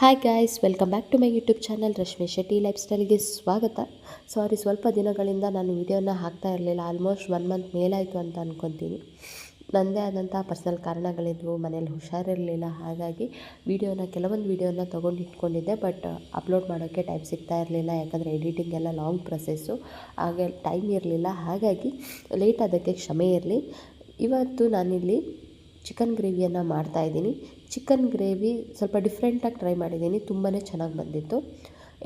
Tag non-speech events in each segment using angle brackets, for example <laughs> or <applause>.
Hi guys welcome back to my YouTube channel Rashmi Shetty life ಸ್ಟೈಲ್ಗೆ ಸ್ವಾಗತ. Sorry ಸ್ವಲ್ಪ ದಿನಗಳಿಂದ ನಾನು ವಿಡಿಯೋನ ಹಾಕ್ತಾ ಇರಲಿಲ್ಲ ಆಲ್ಮೋಸ್ಟ್ ಒನ್ ಮಂತ್ ಮೇಲಾಯಿತು ಅಂತ ಅಂದ್ಕೊತೀನಿ ನನ್ನದೇ ಆದಂಥ ಪರ್ಸ್ನಲ್ ಕಾರಣಗಳಿದ್ವು, ಮನೇಲಿ ಹುಷಾರಿರಲಿಲ್ಲ, ಹಾಗಾಗಿ ವೀಡಿಯೋನ, ಕೆಲವೊಂದು ವೀಡಿಯೋನ ತೊಗೊಂಡು ಇಟ್ಕೊಂಡಿದ್ದೆ ಬಟ್ ಅಪ್ಲೋಡ್ ಮಾಡೋಕ್ಕೆ ಟೈಮ್ ಸಿಗ್ತಾ ಇರಲಿಲ್ಲ, ಯಾಕಂದರೆ ಎಡಿಟಿಂಗ್ ಎಲ್ಲ ಲಾಂಗ್ ಪ್ರೊಸೆಸ್ಸು ಹಾಗೆ ಟೈಮ್ ಇರಲಿಲ್ಲ, ಹಾಗಾಗಿ ಲೇಟ್ ಆದಕ್ಕೆ ಕ್ಷಮೆ ಇರಲಿ. ಇವತ್ತು ನಾನಿಲ್ಲಿ ಚಿಕನ್ ಗ್ರೇವಿಯನ್ನು ಮಾಡ್ತಾಯಿದ್ದೀನಿ ಚಿಕನ್ ಗ್ರೇವಿ ಸ್ವಲ್ಪ ಡಿಫ್ರೆಂಟಾಗಿ ಟ್ರೈ ಮಾಡಿದ್ದೀನಿ ತುಂಬಾ ಚೆನ್ನಾಗಿ ಬಂದಿತ್ತು.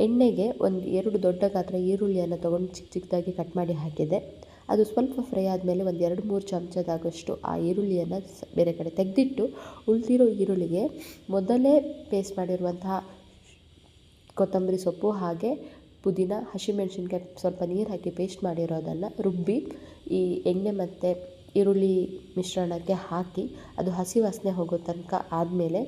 ಎಣ್ಣೆಗೆ ಒಂದು ಎರಡು ದೊಡ್ಡ ಗಾತ್ರ ಈರುಳ್ಳಿಯನ್ನು ತೊಗೊಂಡು ಚಿಕ್ಕ ಚಿಕ್ಕದಾಗಿ ಕಟ್ ಮಾಡಿ ಹಾಕಿದ್ದೆ ಅದು ಸ್ವಲ್ಪ ಫ್ರೈ ಆದಮೇಲೆ ಒಂದು ಎರಡು ಮೂರು ಚಮಚದಾಗಷ್ಟು ಆ ಈರುಳ್ಳಿಯನ್ನು ಬೇರೆ ಕಡೆ ತೆಗೆದಿಟ್ಟು ಉಳಿದಿರೋ ಈರುಳ್ಳಿಗೆ ಮೊದಲೇ ಪೇಸ್ಟ್ ಮಾಡಿರುವಂತಹ ಕೊತ್ತಂಬರಿ ಸೊಪ್ಪು ಹಾಗೆ ಪುದೀನ, ಹಸಿಮೆಣಸಿನ್ಕಾಯಿ ಸ್ವಲ್ಪ ನೀರು ಹಾಕಿ ಪೇಸ್ಟ್ ಮಾಡಿರೋದನ್ನು ರುಬ್ಬಿ ಈ ಎಣ್ಣೆ ಮತ್ತು ಈರುಳ್ಳಿ ಮಿಶ್ರಣಕ್ಕೆ ಹಾಕಿ ಅದು ಹಸಿ ವಾಸನೆ ಹೋಗೋ ತನಕ ಆದಮೇಲೆ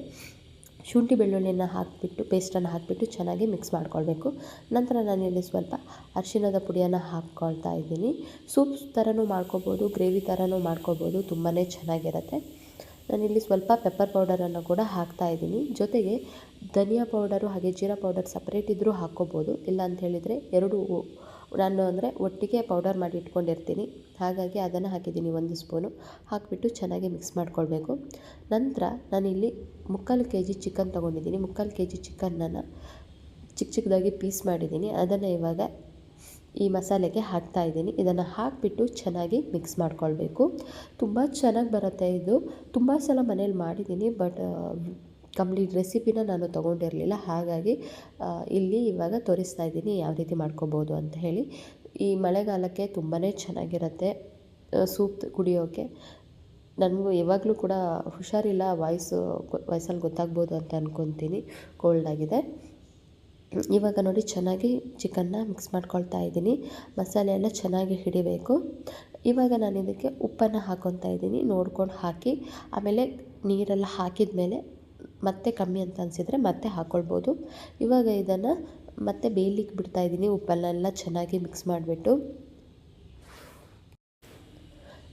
ಶುಂಠಿ ಬೆಳ್ಳುಳ್ಳಿಯನ್ನು ಹಾಕಿಬಿಟ್ಟು ಪೇಸ್ಟನ್ನು ಹಾಕಿಬಿಟ್ಟು ಚೆನ್ನಾಗಿ ಮಿಕ್ಸ್ ಮಾಡ್ಕೊಳ್ಬೇಕು. ನಂತರ ನಾನಿಲ್ಲಿ ಸ್ವಲ್ಪ ಅರಿಶಿಣದ ಪುಡಿಯನ್ನು ಹಾಕ್ಕೊಳ್ತಾ ಇದ್ದೀನಿ. ಸೂಪ್ ಥರನೂ ಮಾಡ್ಕೋಬೋದು, ಗ್ರೇವಿ ಥರನೂ ಮಾಡ್ಕೋಬೋದು ತುಂಬಾ ಚೆನ್ನಾಗಿರುತ್ತೆ. ನಾನಿಲ್ಲಿ ಸ್ವಲ್ಪ ಪೆಪ್ಪರ್ ಪೌಡರನ್ನು ಕೂಡ ಹಾಕ್ತಾ ಇದ್ದೀನಿ. ಜೊತೆಗೆ ಧನಿಯಾ ಪೌಡರು ಹಾಗೆ ಜೀರಾ ಪೌಡರ್ ಸಪ್ರೇಟ್ ಇದ್ದರೂ ಹಾಕ್ಕೋಬೋದು. ಇಲ್ಲ ಅಂತ ಹೇಳಿದರೆ ಎರಡು ನಾನು ಅಂದರೆ ಒಟ್ಟಿಗೆ ಪೌಡರ್ ಮಾಡಿ ಇಟ್ಕೊಂಡಿರ್ತೀನಿ. ಹಾಗಾಗಿ ಅದನ್ನು ಹಾಕಿದ್ದೀನಿ ಒಂದು ಸ್ಪೂನು. ಹಾಕಿಬಿಟ್ಟು ಚೆನ್ನಾಗಿ ಮಿಕ್ಸ್ ಮಾಡ್ಕೊಳ್ಬೇಕು. ನಂತರ ನಾನಿಲ್ಲಿ ಮುಕ್ಕಾಲು ಕೆ ಜಿ ಚಿಕನ್ ತೊಗೊಂಡಿದ್ದೀನಿ. ಮುಕ್ಕಾಲು ಕೆ ಜಿ ಚಿಕನ್ನನ್ನು ಚಿಕ್ಕ ಚಿಕ್ಕದಾಗಿ ಪೀಸ್ ಮಾಡಿದ್ದೀನಿ. ಅದನ್ನು ಇವಾಗ ಈ ಮಸಾಲೆಗೆ ಹಾಕ್ತಾ ಇದ್ದೀನಿ. ಇದನ್ನು ಹಾಕಿಬಿಟ್ಟು ಚೆನ್ನಾಗಿ ಮಿಕ್ಸ್ ಮಾಡ್ಕೊಳ್ಬೇಕು. ತುಂಬ ಚೆನ್ನಾಗಿ ಬರುತ್ತೆ ಇದು. ತುಂಬ ಸಲ ಮನೇಲಿ ಮಾಡಿದ್ದೀನಿ, ಬಟ್ ಕಂಪ್ಲೀಟ್ ರೆಸಿಪಿನ ನಾನು ತೊಗೊಂಡಿರಲಿಲ್ಲ. ಹಾಗಾಗಿ ಇಲ್ಲಿ ಇವಾಗ ತೋರಿಸ್ತಾ ಇದ್ದೀನಿ ಯಾವ ರೀತಿ ಮಾಡ್ಕೋಬೋದು ಅಂತ ಹೇಳಿ. ಈ ಮಳೆಗಾಲಕ್ಕೆ ತುಂಬಾ ಚೆನ್ನಾಗಿರುತ್ತೆ. ಸೂಪ್ ಕುಡಿಯೋಕ್ಕೆ ನನಗೂ ಯಾವಾಗಲೂ ಕೂಡ ಹುಷಾರಿಲ್ಲ, ವಾಯ್ಸು ವಾಯ್ಸಲ್ಲಿ ಗೊತ್ತಾಗ್ಬೋದು ಅಂತ ಅಂದ್ಕೊತೀನಿ ಕೋಲ್ಡ್ ಆಗಿದೆ. ಇವಾಗ ನೋಡಿ ಚೆನ್ನಾಗಿ ಚಿಕನ್ನ ಮಿಕ್ಸ್ ಮಾಡ್ಕೊಳ್ತಾ ಇದ್ದೀನಿ. ಮಸಾಲೆ ಚೆನ್ನಾಗಿ ಹಿಡಿಬೇಕು. ಇವಾಗ ನಾನು ಇದಕ್ಕೆ ಉಪ್ಪನ್ನು ಹಾಕೊತಾ ಇದ್ದೀನಿ. ನೋಡ್ಕೊಂಡು ಹಾಕಿ, ಆಮೇಲೆ ನೀರೆಲ್ಲ ಹಾಕಿದ ಮೇಲೆ ಮತ್ತೆ ಕಮ್ಮಿ ಅಂತ ಅನಿಸಿದರೆ ಮತ್ತೆ ಹಾಕ್ಕೊಳ್ಬೋದು ಇವಾಗ ಇದನ್ನು ಮತ್ತೆ ಬೇಯಲಿಕ್ಕೆ ಬಿಡ್ತಾಯಿದ್ದೀನಿ ಉಪ್ಪನ್ನೆಲ್ಲ ಚೆನ್ನಾಗಿ ಮಿಕ್ಸ್ ಮಾಡಿಬಿಟ್ಟು.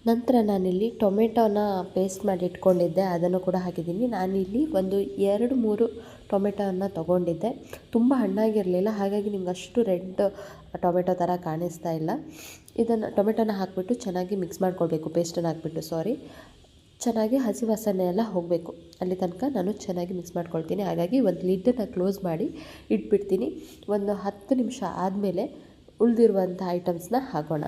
ನಂತರ ನಾನಿಲ್ಲಿ ಟೊಮೆಟೊನ ಪೇಸ್ಟ್ ಮಾಡಿ ಇಟ್ಕೊಂಡಿದ್ದೆ. ಅದನ್ನು ಕೂಡ ಹಾಕಿದ್ದೀನಿ. ನಾನಿಲ್ಲಿ ಒಂದು ಎರಡು, ಮೂರು ಟೊಮೆಟೊನ ತೊಗೊಂಡಿದ್ದೆ. ತುಂಬ ಹಣ್ಣಾಗಿರಲಿಲ್ಲ. ಹಾಗಾಗಿ ನಿಮ್ಗೆ ಅಷ್ಟು ರೆಡ್ ಟೊಮೆಟೊ ಥರ ಕಾಣಿಸ್ತಾ ಇಲ್ಲ. ಇದನ್ನು ಟೊಮೆಟೊನ ಹಾಕಿಬಿಟ್ಟು ಚೆನ್ನಾಗಿ ಮಿಕ್ಸ್ ಮಾಡ್ಕೊಳ್ಬೇಕು. ಪೇಸ್ಟನ್ನು ಹಾಕಿಬಿಟ್ಟು ಸಾರಿ ಚೆನ್ನಾಗಿ ಹಸಿ ವಾಸನೆ ಎಲ್ಲ ಹೋಗಬೇಕು. ಅಲ್ಲಿ ತನಕ ನಾನು ಚೆನ್ನಾಗಿ ಮಿಕ್ಸ್ ಮಾಡ್ಕೊಳ್ತೀನಿ. ಹಾಗಾಗಿ ಒಂದು ಲಿಡ್ಡನ್ನು ಕ್ಲೋಸ್ ಮಾಡಿ ಇಟ್ಬಿಡ್ತೀನಿ. ಒಂದು ಹತ್ತು ನಿಮಿಷ ಆದಮೇಲೆ ಉಳಿದಿರುವಂಥ ಐಟಮ್ಸ್ನ ಹಾಕೋಣ.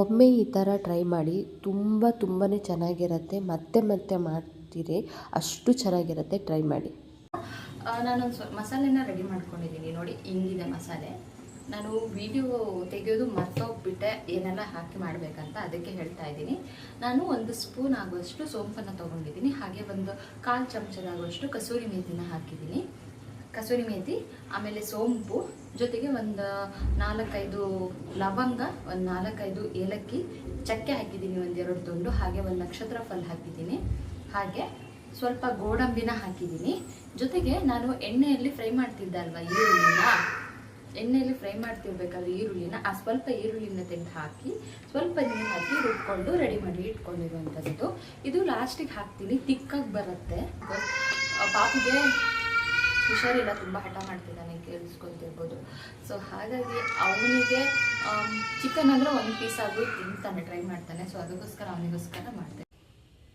ಒಮ್ಮೆ ಈ ಥರ ಟ್ರೈ ಮಾಡಿ ತುಂಬ ತುಂಬಾ ಚೆನ್ನಾಗಿರುತ್ತೆ. ಮತ್ತೆ ಮತ್ತೆ ಮಾಡ್ತೀರಿ, ಅಷ್ಟು ಚೆನ್ನಾಗಿರುತ್ತೆ. ಟ್ರೈ ಮಾಡಿ. ನಾನೊಂದು ಸ್ವಲ್ಪ ಮಸಾಲೆನ ರೆಡಿ ಮಾಡ್ಕೊಂಡಿದ್ದೀನಿ. ನೋಡಿ, ಹಿಂಗಿದೆ ಮಸಾಲೆ. ನಾನು ವಿಡಿಯೋ ತೆಗೆಯೋದು ಮರ್ತೋಗ್ಬಿಟ್ಟೆ, ಏನೆಲ್ಲ ಹಾಕಿ ಮಾಡಬೇಕಂತ ಅದಕ್ಕೆ ಹೇಳ್ತಾ ಇದ್ದೀನಿ. ನಾನು ಒಂದು ಸ್ಪೂನ್ ಆಗುವಷ್ಟು ಸೋಂಪನ್ನು ತೊಗೊಂಡಿದ್ದೀನಿ, ಹಾಗೆ ಒಂದು ಕಾಲು ಚಮಚದಾಗುವಷ್ಟು ಕಸೂರಿ ಮೇಥಿನ ಹಾಕಿದ್ದೀನಿ. ಕಸೂರಿ ಮೇಥಿ ಆಮೇಲೆ ಸೋಂಪು, ಜೊತೆಗೆ ಒಂದು ನಾಲ್ಕೈದು ಲವಂಗ, ಒಂದು ನಾಲ್ಕೈದು ಏಲಕ್ಕಿ, ಚಕ್ಕೆ ಹಾಕಿದ್ದೀನಿ ಒಂದೆರಡು ತುಂಡು, ಹಾಗೆ ಒಂದು ನಕ್ಷತ್ರ ಫಲ್ ಹಾಕಿದ್ದೀನಿ. ಹಾಗೆ ಸ್ವಲ್ಪ ಗೋಡಂಬಿನ ಹಾಕಿದ್ದೀನಿ. ಜೊತೆಗೆ ನಾನು ಎಣ್ಣೆಯಲ್ಲಿ ಫ್ರೈ ಮಾಡ್ತಿದ್ದೆ ಅಲ್ವಾ, ಈರುಳ್ಳಿನ? ಎಣ್ಣೆಯಲ್ಲಿ ಫ್ರೈ ಮಾಡ್ತಿರ್ಬೇಕಾದ್ರೆ ಈರುಳ್ಳಿನ. ಆ ಸ್ವಲ್ಪ ಈರುಳ್ಳಿನ ತೆಗೆದು ಹಾಕಿ, ಸ್ವಲ್ಪ ನೀರು ಹಾಕಿ ರುಬ್ಕೊಂಡು ರೆಡಿ ಮಾಡಿ ಇಟ್ಕೊಂಡಿರುವಂಥದ್ದು. ಇದು ಲಾಸ್ಟಿಗೆ ಹಾಕ್ತೀನಿ. ತಿಕ್ಕಾಗಿ ಬರುತ್ತೆ. ಪಾಪಿಗೆ ಹುಷಾರಿಲ್ಲ, ತುಂಬ ಹಠ ಮಾಡ್ತಿದ್ದಾನೆ ಕೇಳಿಸ್ಕೊತಿರ್ಬೋದು ಸೊ ಹಾಗಾಗಿ ಅವನಿಗೆ ಚಿಕನ್ ಅಂದರೆ ಒಂದು ಪೀಸ್ ಆದರೂ ತಿಂತಾನೆ ಟ್ರೈ ಮಾಡ್ತಾನೆ. ಸೊ ಅದಕ್ಕೋಸ್ಕರ ಅವನಿಗೋಸ್ಕರ ಮಾಡ್ತೇನೆ.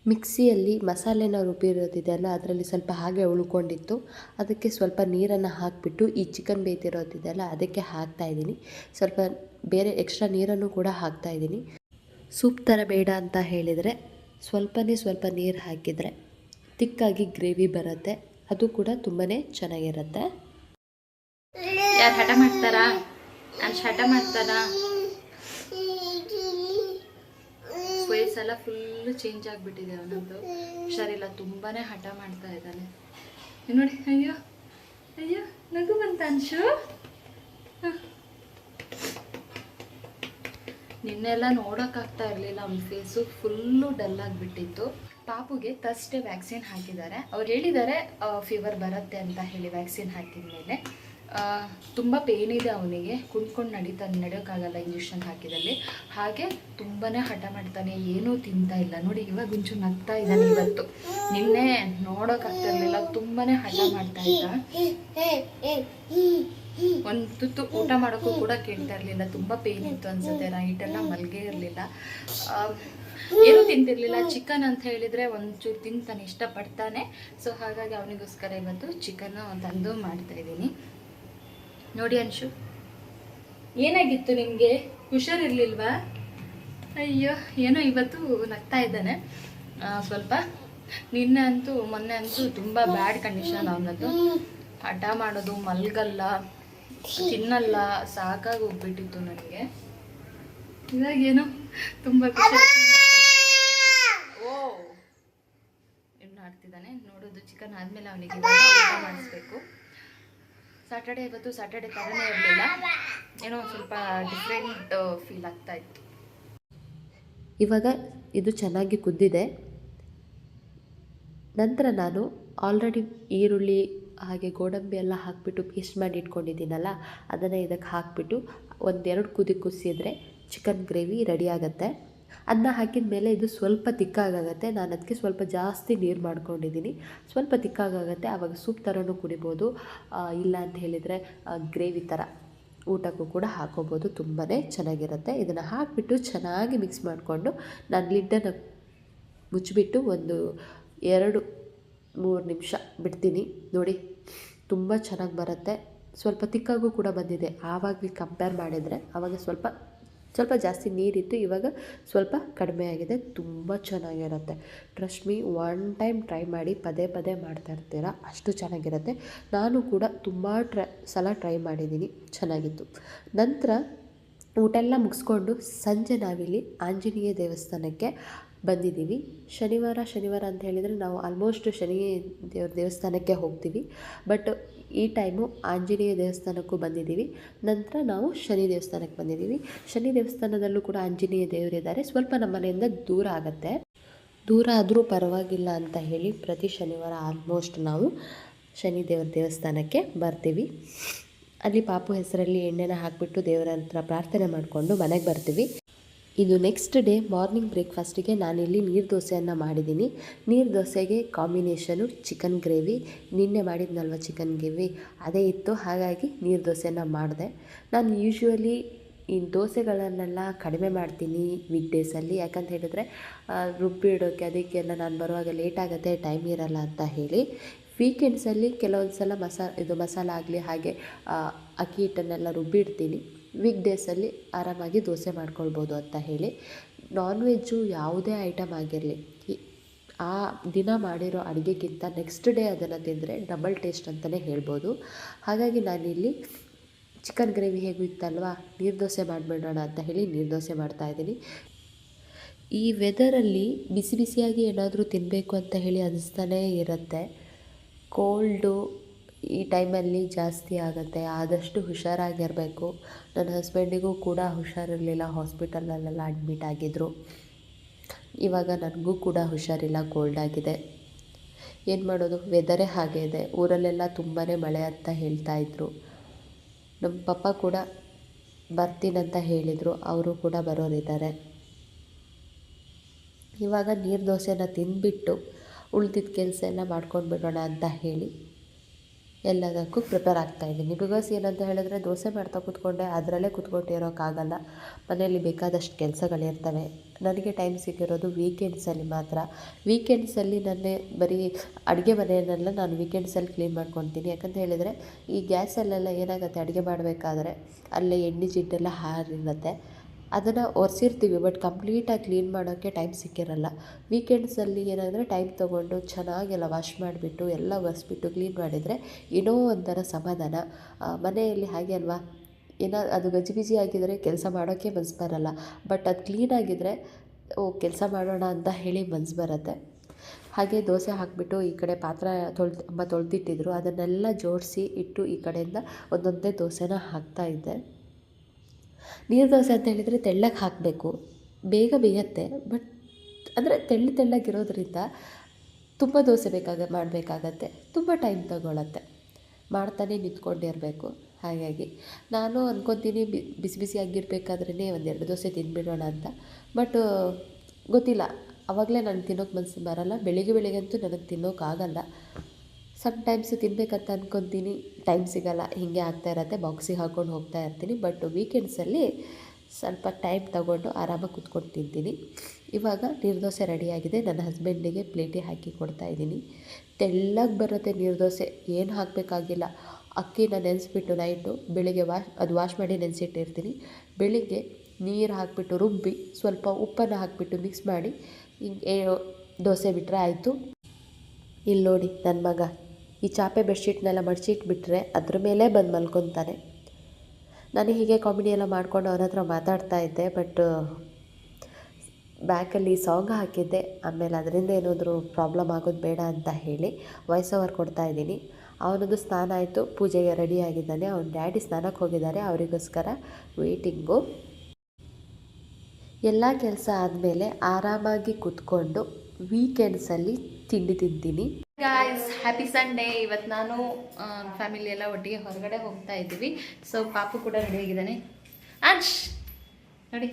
ಮಿಕ್ಸಿಯಲ್ಲಿ ಮಸಾಲೆನ ರುಬ್ಬಿರೋದಿದೆಯಲ್ಲ ಅದರಲ್ಲಿ ಸ್ವಲ್ಪ ಹಾಗೆ ಉಳ್ಕೊಂಡಿತ್ತು. ಅದಕ್ಕೆ ಸ್ವಲ್ಪ ನೀರನ್ನು ಹಾಕಿಬಿಟ್ಟು ಈ ಚಿಕನ್ ಬೇಯ್ತಿರೋದಿದೆಯಲ್ಲ ಅದಕ್ಕೆ ಹಾಕ್ತಾ ಇದ್ದೀನಿ. ಸ್ವಲ್ಪ ಬೇರೆ ಎಕ್ಸ್ಟ್ರಾ ನೀರನ್ನು ಕೂಡ ಹಾಕ್ತಾ ಇದ್ದೀನಿ. ಸೂಪ್ ಥರ ಬೇಡ ಅಂತ ಹೇಳಿದರೆ ಸ್ವಲ್ಪನೇ ಸ್ವಲ್ಪ ನೀರು ಹಾಕಿದರೆ ತಿಕ್ಕಾಗಿ ಗ್ರೇವಿ ಬರುತ್ತೆ. ಅದು ಕೂಡ ತುಂಬಾ ಚೆನ್ನಾಗಿರುತ್ತೆ. ಯಾರು ಹಠ ಮಾಡ್ತಾರಾ? ನಾನು ಹಠ ಮಾಡ್ತಾರಾ ಫೇಸ್ ಎಲ್ಲ ಫುಲ್ ಚೇಂಜ್ ಆಗಿಬಿಟ್ಟಿದೆ ಅವನದ್ದು. ಹುಷಾರಿಲ್ಲ, ತುಂಬಾನೇ ಹಠ ಮಾಡ್ತಾ ಇದ್ದಾನೆ. ಇದ್ ನೋಡಿ, ಅಯ್ಯೋ ಅಯ್ಯೋ, ನಗು ಬಂತ ಅನ್ಶು. ನಿನ್ನೆಲ್ಲ ನೋಡೋಕ್ಕಾಗ್ತಾ ಇರಲಿಲ್ಲ ಅವ್ನ ಫೇಸು ಫುಲ್ಲು ಡಲ್ ಆಗಿಬಿಟ್ಟಿತ್ತು. ಪಾಪುಗೆ ತಸ್ಟೇ ವ್ಯಾಕ್ಸಿನ್ ಹಾಕಿದ್ದಾರೆ. ಅವ್ರು ಹೇಳಿದ್ದಾರೆ ಫೀವರ್ ಬರುತ್ತೆ ಅಂತ ಹೇಳಿ ವ್ಯಾಕ್ಸಿನ್ ಹಾಕಿದ ಮೇಲೆ ತುಂಬ ಪೇನ್ ಇದೆ ಅವನಿಗೆ. ಕುಂತ್ಕೊಂಡು ನಡೀತಾನೆ ನಡೆಯೋಕ್ಕಾಗಲ್ಲ ಇಂಜೆಕ್ಷನ್ ಹಾಕಿದಲ್ಲಿ. ಹಾಗೆ ತುಂಬಾ ಹಠ ಮಾಡ್ತಾನೆ, ಏನೂ ತಿಂತಾ ಇಲ್ಲ. ನೋಡಿ, ಇವಾಗ ಗುಂಚು ನಗ್ತಾ ಇದ್ದಾನೆ ಇವತ್ತು. ನಿನ್ನೆ ನೋಡೋಕ್ಕಾಗ್ತಿರ್ಲಿಲ್ಲ ತುಂಬಾ ಹಠ ಮಾಡ್ತಾ ಇದ್ದ. ಒಂದು ತುತ್ತು ಊಟ ಮಾಡೋಕ್ಕೂ ಕೂಡ ಕೇಳ್ತಾ ಇರಲಿಲ್ಲ. ತುಂಬ ಪೇನ್ ಇತ್ತು ಅನ್ಸುತ್ತೆ ನೈಟೆಲ್ಲ ಮಲ್ಗೆ ಇರಲಿಲ್ಲ. ಏನು ತಿಂತಿರ್ಲಿಲ್ಲ. ಚಿಕನ್ ಅಂತ ಹೇಳಿದರೆ ಒಂಚೂರು ತಿಂತಾನೆ, ಇಷ್ಟಪಡ್ತಾನೆ. ಸೊ ಹಾಗಾಗಿ ಅವನಿಗೋಸ್ಕರ ಇವತ್ತು ಚಿಕನ್ ತಂದು ಮಾಡ್ತಾ ಇದ್ದೀನಿ. ನೋಡಿ ಅನ್ಶು ಏನಾಗಿತ್ತು ನಿಮಗೆ? ಹುಷಾರಿರ್ಲಿಲ್ವಾ? ಅಯ್ಯೋ ಏನೋ ಇವತ್ತು ನಗ್ತಾ ಇದ್ದಾನೆ. ಸ್ವಲ್ಪ ನಿನ್ನೆ ಅಂತೂ ಮೊನ್ನೆ ಅಂತೂ ತುಂಬ ಬ್ಯಾಡ್ ಕಂಡೀಷನ್ ಅವನದ್ದು. ಹಠ ಮಾಡೋದು ಮಲ್ಗಲ್ಲ ತಿನ್ನಲ್ಲ ಸಾಕಾಗಿ ಹೋಗ್ಬಿಟ್ಟಿತ್ತು ನನಗೆ. ಇವಾಗೇನು ತುಂಬ ಖುಷಿ ಓ ಇನ್ನು ಆಡ್ತಿದ್ದಾನೆ. ನೋಡೋದು ಚಿಕನ್ ಆದಮೇಲೆ ಅವನಿಗೆ ಮಾಡಿಸ್ಬೇಕು. ಸಾಟರ್ಡೆ ಇವತ್ತು ಸಾಟರ್ಡೆ ಥರನೇ ಇರಲಿಲ್ಲ. ಏನೋ ಸ್ವಲ್ಪ ಡಿಫ್ರೆಂಟ್ ಫೀಲ್ ಆಗ್ತಾ ಇತ್ತು. ಇವಾಗ ಇದು ಚೆನ್ನಾಗಿ ಕುದ್ದಿದೆ. ನಂತರ ನಾನು ಆಲ್ರೆಡಿ ಈರುಳ್ಳಿ, ಹಾಗೆ ಗೋಡಂಬಿ ಎಲ್ಲ ಹಾಕಿಬಿಟ್ಟು ಪೇಸ್ಟ್ ಮಾಡಿ ಇಟ್ಕೊಂಡಿದ್ದೀನಲ್ಲ, ಅದನ್ನು ಇದಕ್ಕೆ ಹಾಕಿಬಿಟ್ಟು ಒಂದೆರಡು ಕುದಿ ಕುದಿಸಿದ್ರೆ ಚಿಕನ್ ಗ್ರೇವಿ ರೆಡಿ ಆಗುತ್ತೆ. ಅನ್ನ ಹಾಕಿದ ಮೇಲೆ ಇದು ಸ್ವಲ್ಪ ತಿಕ್ಕಾಗುತ್ತೆ ನಾನು ಅದಕ್ಕೆ ಸ್ವಲ್ಪ ಜಾಸ್ತಿ ನೀರು ಮಾಡ್ಕೊಂಡಿದ್ದೀನಿ ಸ್ವಲ್ಪ ತಿಕ್ಕಾಗುತ್ತೆ ಆವಾಗ ಸೂಪ್ ಥರನೂ ಕುಡಿಬೋದು. ಇಲ್ಲ ಅಂತ ಹೇಳಿದರೆ ಗ್ರೇವಿ ಥರ ಊಟಕ್ಕೂ ಕೂಡ ಹಾಕೋಬೋದು. ತುಂಬಾ ಚೆನ್ನಾಗಿರುತ್ತೆ. ಇದನ್ನು ಹಾಕಿಬಿಟ್ಟು ಚೆನ್ನಾಗಿ ಮಿಕ್ಸ್ ಮಾಡಿಕೊಂಡು ನಾನು ಲಿಡ್ಡನ್ನು ಮುಚ್ಚಿಬಿಟ್ಟು ಒಂದು ಎರಡು, ಮೂರು ನಿಮಿಷ ಬಿಡ್ತೀನಿ. ನೋಡಿ, ತುಂಬ ಚೆನ್ನಾಗಿ ಬರುತ್ತೆ. ಸ್ವಲ್ಪ ತಿಕ್ಕಾಗೂ ಕೂಡ ಬಂದಿದೆ. ಆವಾಗ ಕಂಪೇರ್ ಮಾಡಿದರೆ ಆವಾಗ ಸ್ವಲ್ಪ ಸ್ವಲ್ಪ ಜಾಸ್ತಿ ನೀರಿತ್ತು ಇವಾಗ ಸ್ವಲ್ಪ ಕಡಿಮೆ ಆಗಿದೆ. ತುಂಬ ಚೆನ್ನಾಗಿರುತ್ತೆ. Trust me one time try ಮಾಡಿ ಪದೇ ಪದೇ ಮಾಡ್ತಾ ಇರ್ತೀರ, ಅಷ್ಟು ಚೆನ್ನಾಗಿರುತ್ತೆ. ನಾನು ಕೂಡ ತುಂಬ ಟ್ರೈ ಸಲ ಟ್ರೈ ಮಾಡಿದ್ದೀನಿ. ಚೆನ್ನಾಗಿತ್ತು. ನಂತರ ಊಟ ಎಲ್ಲ ಮುಗಿಸ್ಕೊಂಡು ಸಂಜೆ ನಾವಿಲ್ಲಿ ಆಂಜನೇಯ ದೇವಸ್ಥಾನಕ್ಕೆ ಬಂದಿದ್ದೀವಿ. ಶನಿವಾರ ಶನಿವಾರ ಅಂತ ಹೇಳಿದರೆ ನಾವು ಆಲ್ಮೋಸ್ಟ್ ಶನಿ ದೇವ್ರ ದೇವಸ್ಥಾನಕ್ಕೆ ಹೋಗ್ತೀವಿ. ಬಟ್ ಈ ಟೈಮು ಆಂಜನೇಯ ದೇವಸ್ಥಾನಕ್ಕೂ ಬಂದಿದ್ದೀವಿ. ನಂತರ ನಾವು ಶನಿ ದೇವಸ್ಥಾನಕ್ಕೆ ಬಂದಿದ್ದೀವಿ. ಶನಿ ದೇವಸ್ಥಾನದಲ್ಲೂ ಕೂಡ ಆಂಜನೇಯ ದೇವರಿದ್ದಾರೆ ಸ್ವಲ್ಪ ನಮ್ಮ ಮನೆಯಿಂದ ದೂರ ಆಗುತ್ತೆ. ದೂರ ಆದರೂ ಪರವಾಗಿಲ್ಲ ಅಂತ ಹೇಳಿ ಪ್ರತಿ ಶನಿವಾರ ಆಲ್ಮೋಸ್ಟ್ ನಾವು ಶನಿ ದೇವರ ದೇವಸ್ಥಾನಕ್ಕೆ ಬರ್ತೀವಿ. ಅಲ್ಲಿ ಪಾಪು ಹೆಸರಲ್ಲಿ ಎಣ್ಣೆನ ಹಾಕಿಬಿಟ್ಟು ದೇವರ ಹತ್ರ ಪ್ರಾರ್ಥನೆ ಮಾಡಿಕೊಂಡು ಮನೆಗೆ ಬರ್ತೀವಿ. ಇದು ನೆಕ್ಸ್ಟ್ ಡೇ ಮಾರ್ನಿಂಗ್ ಬ್ರೇಕ್ಫಾಸ್ಟಿಗೆ ನಾನಿಲ್ಲಿ ನೀರು ದೋಸೆಯನ್ನು ಮಾಡಿದ್ದೀನಿ. ನೀರು ದೋಸೆಗೆ ಕಾಂಬಿನೇಷನು ಚಿಕನ್ ಗ್ರೇವಿ ನಿನ್ನೆ ಮಾಡಿದ್ನಲ್ವ ಚಿಕನ್ ಗ್ರೇವಿ ಅದೇ ಇತ್ತು, ಹಾಗಾಗಿ ನೀರು ದೋಸೆಯನ್ನು ಮಾಡಿದೆ. ನಾನು ಯೂಶ್ವಲಿ ಈ ದೋಸೆಗಳನ್ನೆಲ್ಲ ಕಡಿಮೆ ಮಾಡ್ತೀನಿ ವೀಕ್ ಡೇಸಲ್ಲಿ ಯಾಕಂತ ಹೇಳಿದರೆ ರುಬ್ಬಿಡೋಕ್ಕೆ ಅದಕ್ಕೆಲ್ಲ ನಾನು ಬರುವಾಗ ಲೇಟ್ ಆಗುತ್ತೆ ಟೈಮ್ ಇರಲ್ಲ ಅಂತ ಹೇಳಿ. ವೀಕೆಂಡ್ಸಲ್ಲಿ ಕೆಲವೊಂದು ಸಲ ಮಸಾ, ಇದು ಮಸಾಲ ಆಗಲಿ, ಹಾಗೆ ಅಕ್ಕಿ ಹಿಟ್ಟನ್ನೆಲ್ಲ ರುಬ್ಬಿಡ್ತೀನಿ. ವೀಕ್ ಡೇಸಲ್ಲಿ ಆರಾಮಾಗಿ ದೋಸೆ ಮಾಡ್ಕೊಳ್ಬೋದು ಅಂತ ಹೇಳಿ ನಾನ್ ವೆಜ್ಜು ಯಾವುದೇ ಐಟಮ್ ಆಗಿರಲಿ ಆ ದಿನ ಮಾಡಿರೋ ಅಡುಗೆಗಿಂತ ನೆಕ್ಸ್ಟ್ ಡೇ ಅದನ್ನು ತಿಂದರೆ ಡಬಲ್ ಟೇಸ್ಟ್ ಅಂತಲೇ ಹೇಳ್ಬೋದು. ಹಾಗಾಗಿ ನಾನಿಲ್ಲಿ ಚಿಕನ್ ಗ್ರೇವಿ ಹೇಗೂ ಇತ್ತಲ್ವಾ, ನೀರು ದೋಸೆ ಮಾಡಿಬಿಡೋಣ ಅಂತ ಹೇಳಿ ನೀರು ದೋಸೆ ಮಾಡ್ತಾಯಿದ್ದೀನಿ ಈ ವೆದರಲ್ಲಿ ಬಿಸಿ ಬಿಸಿಯಾಗಿ ಏನಾದರೂ ತಿನ್ನಬೇಕು ಅಂತ ಹೇಳಿ ಅನಿಸ್ತಾನೇ ಇರುತ್ತೆ. ಕೋಲ್ಡು ಈ ಟೈಮಲ್ಲಿ ಜಾಸ್ತಿ ಆಗುತ್ತೆ, ಆದಷ್ಟು ಹುಷಾರಾಗಿರಬೇಕು. ನನ್ನ ಹಸ್ಬೆಂಡಿಗೂ ಕೂಡ ಹುಷಾರಿರಲಿಲ್ಲ, ಹಾಸ್ಪಿಟಲಲ್ಲೆಲ್ಲ ಅಡ್ಮಿಟ್ ಆಗಿದ್ದರು ಇವಾಗ ನನಗೂ ಕೂಡ ಹುಷಾರಿಲ್ಲ, ಕೋಲ್ಡ್ ಆಗಿದೆ. ಏನು ಮಾಡೋದು? ವೆದರೇ ಹಾಗೆ ಇದೆ. ಊರಲ್ಲೆಲ್ಲ ತುಂಬಾ ಮಳೆ ಅಂತ ಹೇಳ್ತಾ ಇದ್ರು. ನಮ್ಮ ಪಪ್ಪ ಕೂಡ ಬರ್ತೀನಂತ ಹೇಳಿದರು. ಅವರು ಕೂಡ ಬರೋರಿದ್ದಾರೆ. ಇವಾಗ ನೀರು ದೋಸೆನ ತಿಂದ್ಬಿಟ್ಟು ಉಳ್ದಿದ್ದ ಕೆಲಸ ಎಲ್ಲ ಮಾಡ್ಕೊಂಡು ಬಿಡೋಣ ಅಂತ ಹೇಳಿ ಎಲ್ಲದಕ್ಕೂ ಪ್ರಿಪೇರ್ ಆಗ್ತಾಯಿದ್ದೀನಿ ಬಿಕಾಸ್ ಏನಂತ ಹೇಳಿದ್ರೆ ದೋಸೆ ಮಾಡ್ತಾ ಕೂತ್ಕೊಂಡೆ, ಅದರಲ್ಲೇ ಕೂತ್ಕೊಂಡಿರೋಕ್ಕಾಗಲ್ಲ ಮನೆಯಲ್ಲಿ ಬೇಕಾದಷ್ಟು ಕೆಲಸಗಳಿರ್ತವೆ. ನನಗೆ ಟೈಮ್ ಸಿಕ್ಕಿರೋದು ವೀಕೆಂಡ್ಸಲ್ಲಿ ಮಾತ್ರ. ವೀಕೆಂಡ್ಸಲ್ಲಿ ನನ್ನೇ ಬರೀ ಅಡುಗೆ ಮನೆಯನ್ನೆಲ್ಲ ನಾನು ವೀಕೆಂಡ್ಸಲ್ಲಿ ಕ್ಲೀನ್ ಮಾಡ್ಕೊತೀನಿ. ಯಾಕಂತ ಹೇಳಿದರೆ ಈ ಗ್ಯಾಸಲ್ಲೆಲ್ಲ ಏನಾಗುತ್ತೆ? ಅಡುಗೆ ಮಾಡಬೇಕಾದ್ರೆ ಅಲ್ಲೇ ಎಣ್ಣೆ ಜಿಡ್ಡೆಲ್ಲ ಹಾರಿರುತ್ತೆ. ಅದನ್ನು ಒರೆಸಿರ್ತೀವಿ ಬಟ್ ಕಂಪ್ಲೀಟಾಗಿ ಕ್ಲೀನ್ ಮಾಡೋಕ್ಕೆ ಟೈಮ್ ಸಿಕ್ಕಿರಲ್ಲ. ವೀಕೆಂಡ್ಸಲ್ಲಿ ಏನಂದರೆ ಟೈಮ್ ತೊಗೊಂಡು ಚೆನ್ನಾಗೆಲ್ಲ ವಾಶ್ ಮಾಡಿಬಿಟ್ಟು, ಎಲ್ಲ ಒರೆಸ್ಬಿಟ್ಟು ಕ್ಲೀನ್ ಮಾಡಿದರೆ ಏನೋ ಒಂಥರ ಸಮಾಧಾನ. ಮನೆಯಲ್ಲಿ ಹಾಗೆ ಅಲ್ವಾ? ಏನೋ, ಅದು ಗಜಿಬಿಜಿ ಆಗಿದ್ರೆ ಕೆಲಸ ಮಾಡೋಕ್ಕೆ ಮನ್ಸು ಬರಲ್ಲ. ಬಟ್ ಅದು ಕ್ಲೀನಾಗಿದ್ದರೆ ಓ, ಕೆಲಸ ಮಾಡೋಣ ಅಂತ ಹೇಳಿ ಮನ್ಸು ಬರುತ್ತೆ. ಹಾಗೆ ದೋಸೆ ಹಾಕಿಬಿಟ್ಟು ಈ ಕಡೆ ಪಾತ್ರ ತೊಳ್ದು, ಅಮ್ಮ ತೊಳೆದಿಟ್ಟಿದ್ರು. ಅದನ್ನೆಲ್ಲ ಜೋಡಿಸಿ ಇಟ್ಟು ಈ ಕಡೆಯಿಂದ ಒಂದೊಂದೇ ದೋಸೆನ ಹಾಕ್ತಾ ನೀರು ದೋಸೆ ಅಂತ ಹೇಳಿದರೆ ತೆಳ್ಳಗೆ ಹಾಕಬೇಕು. ಬೇಗ ಬೇಯತ್ತೆ ಬಟ್ ಅಂದರೆ ತೆಳ್ಳು ತೆಳ್ಳಗಿರೋದ್ರಿಂದ ತುಂಬ ದೋಸೆ ಬೇಕಾಗ, ಮಾಡಬೇಕಾಗತ್ತೆ. ತುಂಬ ಟೈಮ್ ತಗೊಳತ್ತೆ. ಮಾಡ್ತಾನೆ ನಿಂತ್ಕೊಂಡಿರಬೇಕು ಹಾಗಾಗಿ ನಾನು ಅಂದ್ಕೊತೀನಿ ಬಿಸಿ ಬಿಸಿ ಆಗಿರ್ಬೇಕಾದ್ರೇ ಒಂದೆರಡು ದೋಸೆ ತಿಂದುಬಿಡೋಣ ಅಂತ. ಬಟ್ ಗೊತ್ತಿಲ್ಲ. ಆವಾಗಲೇ ನಾನು ತಿನ್ನೋಕೆ ಮನಸ್ಸು ಬರಲ್ಲ. ಬೆಳಿಗ್ಗೆ ಬೆಳಿಗ್ಗೆ ಅಂತೂ ನನಗೆ ತಿನ್ನೋಕ್ಕಾಗಲ್ಲ ಸಮ್ ಟೈಮ್ಸ್ ತಿನ್ನಬೇಕಂತ ಅನ್ಕೊತೀನಿ. ಟೈಮ್ ಸಿಗಲ್ಲ, ಹೀಗೆ ಆಗ್ತಾ ಇರತ್ತೆ ಬಾಕ್ಸಿಗೆ ಹಾಕ್ಕೊಂಡು ಹೋಗ್ತಾ ಇರ್ತೀನಿ. ಬಟ್ ವೀಕೆಂಡ್ಸಲ್ಲಿ ಸ್ವಲ್ಪ ಟೈಮ್ ತಗೊಂಡು ಆರಾಮಾಗಿ ಕುತ್ಕೊಂಡು ತಿಂತೀನಿ. ಇವಾಗ ನೀರ್ದೋಸೆ ರೆಡಿಯಾಗಿದೆ. ನನ್ನ ಹಸ್ಬೆಂಡಿಗೆ ಪ್ಲೇಟಿಗೆ ಹಾಕಿ ಕೊಡ್ತಾ ಇದ್ದೀನಿ. ತೆಳ್ಳಗೆ ಬರುತ್ತೆ ನೀರ್ದೋಸೆ. ಏನು ಹಾಕಬೇಕಾಗಿಲ್ಲ. ಅಕ್ಕಿನ ನೆನೆಸ್ಬಿಟ್ಟು ನೈಟು ಬೆಳಿಗ್ಗೆ ವಾಶ್ ಅದು ವಾಶ್ ಮಾಡಿ ನೆನೆಸಿಟ್ಟಿರ್ತೀನಿ. ಬೆಳಿಗ್ಗೆ ನೀರು ಹಾಕಿಬಿಟ್ಟು ರುಬ್ಬಿ, ಸ್ವಲ್ಪ ಉಪ್ಪನ್ನು ಹಾಕಿಬಿಟ್ಟು ಮಿಕ್ಸ್ ಮಾಡಿ, ಹಿಂಗೆ ದೋಸೆ ಬಿಟ್ಟರೆ ಆಯಿತು. ಇಲ್ಲಿ ನೋಡಿ ನನ್ನ ಮಗ. ಈ ಚಾಪೆ ಬೆಡ್ಶೀಟ್ನೆಲ್ಲ ಮಡಚಿಟ್ಬಿಟ್ರೆ ಅದ್ರ ಮೇಲೆ ಬಂದು ಮಲ್ಕೊತಾನೆ. ನಾನು ಹೀಗೆ ಕಾಮಿಡಿ ಎಲ್ಲ ಮಾಡ್ಕೊಂಡು ಅವನ ಹತ್ರ ಮಾತಾಡ್ತಾ ಇದ್ದೆ, ಬಟ್, ಬ್ಯಾಕಲ್ಲಿ ಸಾಂಗ್ ಹಾಕಿದ್ದೆ. ಆಮೇಲೆ ಅದರಿಂದ ಏನಾದರೂ ಪ್ರಾಬ್ಲಮ್ ಆಗೋದು ಬೇಡ ಅಂತ ಹೇಳಿ ವಾಯ್ಸ್ ಓವರ್ ಕೊಡ್ತಾ ಇದ್ದೀನಿ. ಅವನದು ಸ್ನಾನ ಆಯಿತು, ಪೂಜೆಗೆ ರೆಡಿ ಆಗಿದ್ದಾನೆ. ಅವ್ನ ಡ್ಯಾಡಿ ಸ್ನಾನಕ್ಕೆ ಹೋಗಿದ್ದಾರೆ, ಅವರಿಗೋಸ್ಕರ ವೇಟಿಂಗು ಎಲ್ಲ ಕೆಲಸ ಆದಮೇಲೆ ಆರಾಮಾಗಿ ಕೂತ್ಕೊಂಡು ವೀಕೆಂಡ್ಸಲ್ಲಿ ತಿಂಡಿ ತಿಂತೀನಿ. ಗಾಯ್ಸ್ ಹ್ಯಾಪಿ ಸಂಡೇ ಇವತ್ತು ನಾನು ಫ್ಯಾಮಿಲಿ ಎಲ್ಲ ಒಟ್ಟಿಗೆ ಹೊರಗಡೆ ಹೋಗ್ತಾ ಇದ್ದೀವಿ. ಸೊ ಪಾಪು ಕೂಡ ರೆಡಿ ಆಗಿದ್ದಾನೆ. ಅಂಶ್ ನೋಡಿ.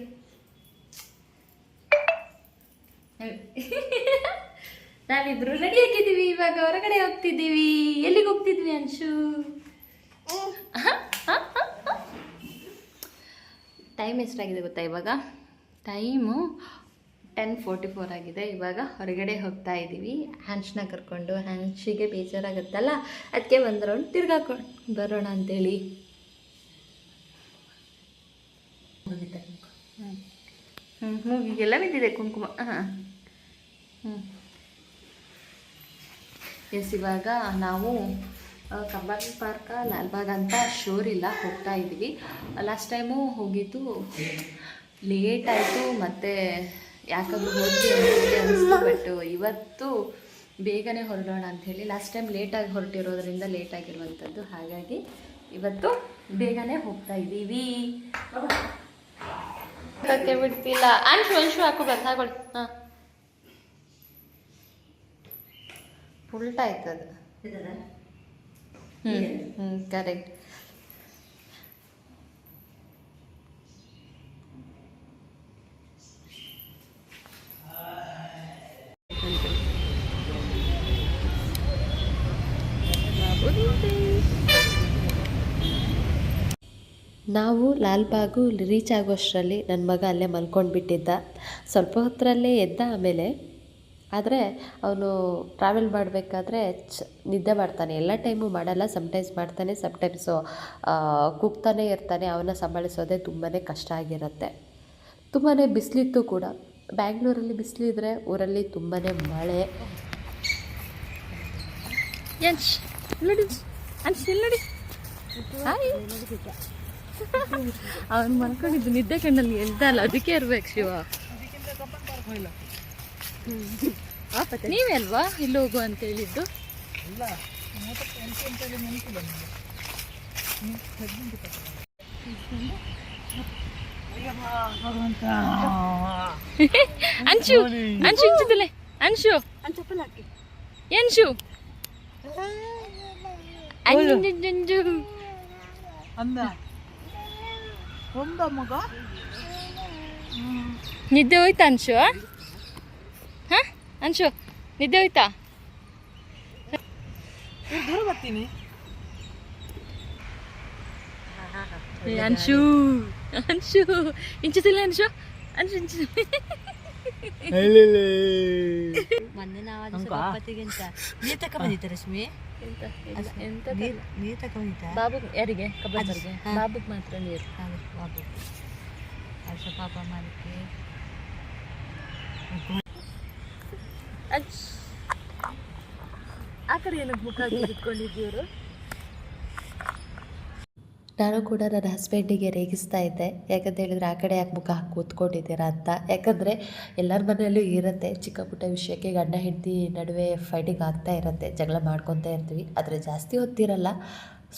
ನಾವಿಬ್ರು ರೆಡಿ ಆಗಿದ್ದೀವಿ. ಇವಾಗ ಹೊರಗಡೆ ಹೋಗ್ತಿದ್ದೀವಿ. ಎಲ್ಲಿಗೆ ಹೋಗ್ತಿದ್ವಿ ಅಂಶು ಟೈಮ್ ಎಷ್ಟಾಗಿದೆ ಗೊತ್ತಾ ಇವಾಗ? ಟೈಮು ಟೆನ್ ಫೋರ್ಟಿ ಫೋರ್ ಆಗಿದೆ. ಇವಾಗ ಹೊರಗಡೆ ಹೋಗ್ತಾ ಇದ್ದೀವಿ ಹ್ಯಾನ್ಸ್ನ ಕರ್ಕೊಂಡು ಹ್ಯಾನ್ಸಿಗೆ ಬೇಜಾರಾಗುತ್ತಲ್ಲ? ಅದಕ್ಕೆ ಒಂದು ರೌಂಡ್ ತಿರ್ಗಾಕೊಂಡು ಬರೋಣ ಅಂತೇಳಿ. ಹ್ಞೂ ಮೂಗಿಗೆಲ್ಲ ಬಿದ್ದಿದೆ ಕುಂಕುಮ. ಹಾಂ ಹ್ಞೂ ಎಸ್ ಇವಾಗ ನಾವು ಕಬ್ಬನ್ ಪಾರ್ಕ, ಲಾಲ್ಬಾಗ್ ಅಂತ ಶೋರಿಲ್ಲ ಹೋಗ್ತಾ ಇದ್ದೀವಿ ಲಾಸ್ಟ್ ಟೈಮು ಹೋಗಿದ್ದು ಲೇಟ್ ಆಯಿತು, ಮತ್ತು ಯಾಕಂದ್ರೆ ಹೋಗಿ ಅನಿಸ್ತು ಬಟ್ ಇವತ್ತು ಬೇಗನೆ ಹೊರಡೋಣ ಅಂಥೇಳಿ ಲಾಸ್ಟ್ ಟೈಮ್ ಲೇಟಾಗಿ ಹೊರಟಿರೋದ್ರಿಂದ ಲೇಟಾಗಿರುವಂಥದ್ದು ಹಾಗಾಗಿ ಇವತ್ತು ಬೇಗನೆ ಹೋಗ್ತಾ ಇದ್ದೀವಿ. ಬಿಡ್ತಿಲ್ಲ. ಅಂಶು ಅಂಶು ಹಾಕು ಬಂದು ಹಾಕೊಳ್ಳಿ ಹಾಂ. ಉಲ್ಟಾ ಆಯ್ತದ. ಹ್ಞೂ ಹ್ಞೂ ಕರೆಕ್ಟ್ ನಾವು ಲಾಲ್ಬಾಗು ರೀಚ್ ಆಗೋಷ್ಟರಲ್ಲಿ ನನ್ನ ಮಗ ಅಲ್ಲೇ ಮಲ್ಕೊಂಡು ಬಿಟ್ಟಿದ್ದ ಸ್ವಲ್ಪ ಹೊತ್ತರಲ್ಲೇ ಎದ್ದ ಆಮೇಲೆ. ಆದರೆ ಅವನು ಟ್ರಾವೆಲ್ ಮಾಡಬೇಕಾದ್ರೆ ಚ ನಿದ್ದೆ ಮಾಡ್ತಾನೆ. ಎಲ್ಲ ಟೈಮು ಮಾಡಲ್ಲ ಸಮ್ಟೈಮ್ಸ್ ಮಾಡ್ತಾನೆ ಸಮ್ಟೈಮ್ಸು ಕೂಗ್ತಾನೆ ಇರ್ತಾನೆ. ಅವನ್ನ ಸಂಭಾಳಿಸೋದೇ ತುಂಬಾ ಕಷ್ಟ ಆಗಿರುತ್ತೆ. ತುಂಬಾ ಬಿಸಿಲಿತ್ತು ಕೂಡ. ಬ್ಯಾಂಗ್ಳೂರಲ್ಲಿ ಬಿಸಿಲಿದ್ರೆ ಊರಲ್ಲಿ ತುಂಬಾ ಮಳೆ. ಯಂಶ್ ನೋಡಿ. ಅಂಶ್ ಇಲ್ಲಿ ನೋಡಿ. ಹಾಯ್ ಅವನು ಮಲ್ಕೊಂಡಿದ್ದು ನಿದ್ದೆ ಕಣ್ಣಲ್ಲಿ ಎಂತ ಅಲ್ಲ. ಅದಕ್ಕೆ ಇರ್ಬೇಕು ಶಿವ. ನೀವೇ ಅಲ್ವಾ ಇಲ್ಲಿ ಹೋಗು ಅಂತ ಹೇಳಿದ್ದು? ಅಂಶು ಅಂಶು ಇಂಚಿದಲೆ ಅಂಶು. ಏನ್ಶು? ಅಂಜು ಅಂದ. ಒಂದ ಮಗ. ನಿದ್ದೆ ಹೋಯ್ತಾ ಅನ್ಶು? ಹಾ? ಅನ್ಶು ನಿದ್ದೆ ಹೋಯ್ತಾ? ದೂರ ಬರ್ತೀನಿ. ಅನ್ಶು ಅನ್ಶು. ಇಂಚಿಸಿಲ್ಲ ಅನ್ಶು? ಅಂಶು ಇಂಚು. ಮೊನ್ನೆ ನಾವು ಅದು ಸಭಾಪತಿಗಿಂತ ನೀರ್ ತಕ ಬಂದಿತ್ತ ರಶ್ಮಿ ಎಂತ ನೀರು ತಗೊಂಡಿದ್ದ? ಬಾಬು ಯಾರಿಗೆ? ಕಬ್ಬರಿಗೆ ಬಾಬುಗೆ ಮಾತ್ರ ನೀರು. ಬಾಬು. ವರ್ಷ ಪಾಪ ಮಾಡಲಿಕ್ಕೆ. ಆ ಕಡೆ ಏನಕ್ಕೆ ಮುಖ ಹಾಕಿ ಕುತ್ಕೊಂಡಿದ್ದೀವರು ನಾನು ಕೂಡ ನನ್ನ ಹಸ್ಬೆಂಡಿಗೆ ರೇಗಿಸ್ತಾ ಇದ್ದೆ. ಯಾಕಂತ ಹೇಳಿದ್ರೆ ಆ ಕಡೆ ಯಾಕೆ ಮುಖ ಹಾಕಿ ಕೂತ್ಕೊಂಡಿದ್ದೀರಾ ಅಂತ. ಯಾಕಂದರೆ ಎಲ್ಲರ ಮನೆಯಲ್ಲೂ ಇರುತ್ತೆ. ಚಿಕ್ಕ ಪುಟ್ಟ ವಿಷಯಕ್ಕೆ ಗಂಡ, ಹೆಂಡತಿ ನಡುವೆ ಫೈಟಿಂಗ್ ಆಗ್ತಾ ಇರುತ್ತೆ. ಜಗಳ ಮಾಡ್ಕೊತಾ ಇರ್ತೀವಿ. ಆದರೆ ಜಾಸ್ತಿ ಹೊತ್ತಿರಲ್ಲ.